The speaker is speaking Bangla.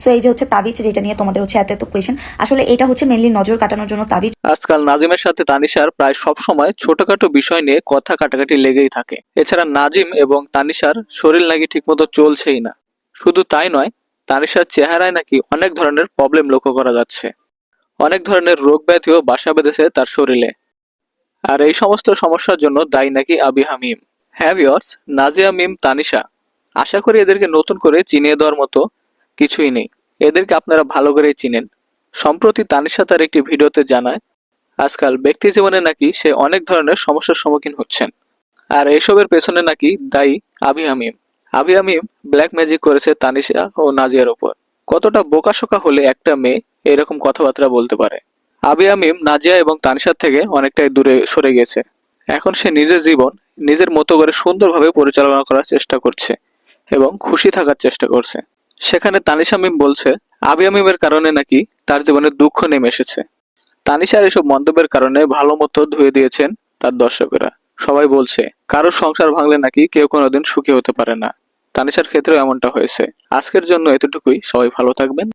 এই যে হচ্ছে তাবিজ যেটা নিয়ে তোমাদের হচ্ছে এত কোয়েশন আসলে এটা হচ্ছে মেনলি নজর কাটানোর জন্য তাবিজ। আজকাল নাজিমের সাথে তানিশার প্রায় সব সময় ছোটখাটো বিষয় নিয়ে কথা কাটাকাটি লেগেই থাকে। এছাড়া নাজিম এবং তানিশার শরীর নাকি ঠিকমতো চলছেই না। শুধু তাই নয়, তানিশার চেহারায় নাকি অনেক ধরনের প্রবলেম লক্ষ্য করা যাচ্ছে। অনেক ধরনের রোগ ব্যাধিও বাসা বেঁধেছে তার শরীরে। আর এই সমস্ত সমস্যার জন্য দায়ী নাকি আবি হামিম। হ্যাঁ ভিওর্স নাজিয়া মিম, তানিশা। আশা করি এদেরকে নতুন করে চিনিয়ে দেওয়ার মতো কিছুই নেই। এদেরকে আপনারা ভালো করেই চিনেন। সম্প্রতি তানিশা তার একটি ভিডিওতে জানায়, আজকাল ব্যক্তি জীবনে নাকি সে অনেক ধরনের সমস্যার সম্মুখীন হচ্ছেন। আর এইসবের পেছনে নাকি দায়ী আবি হামিম। আবি আমিম ব্ল্যাক ম্যাজিক করেছে তানিশা ও নাজিয়ার ওপর। কতটা বোকাশোকা হলে একটা মেয়ে এরকম কথাবার্তা বলতে পারে? আবি আমিম নাজিয়া এবং তানিশার থেকে অনেকটাই দূরে সরে গেছে। এখন সে নিজের জীবন নিজের মতো করে সুন্দরভাবে পরিচালনা করার চেষ্টা করছে এবং খুশি থাকার চেষ্টা করছে। সেখানে তানিশা মিম বলছে আবি মিমের কারণে নাকি তার জীবনে দুঃখ নেমে এসেছে। তানিশার এসব মন্তব্যের কারণে ভালো মতো ধুয়ে দিয়েছেন তার দর্শকেরা। সবাই বলছে কারও সংসার ভাঙলে নাকি কেউ কোনোদিন সুখী হতে পারে না। তানিশার ক্ষেত্রেও এমনটা হয়েছে। আজকের জন্য এতটুকুই। সবাই ভালো থাকবেন।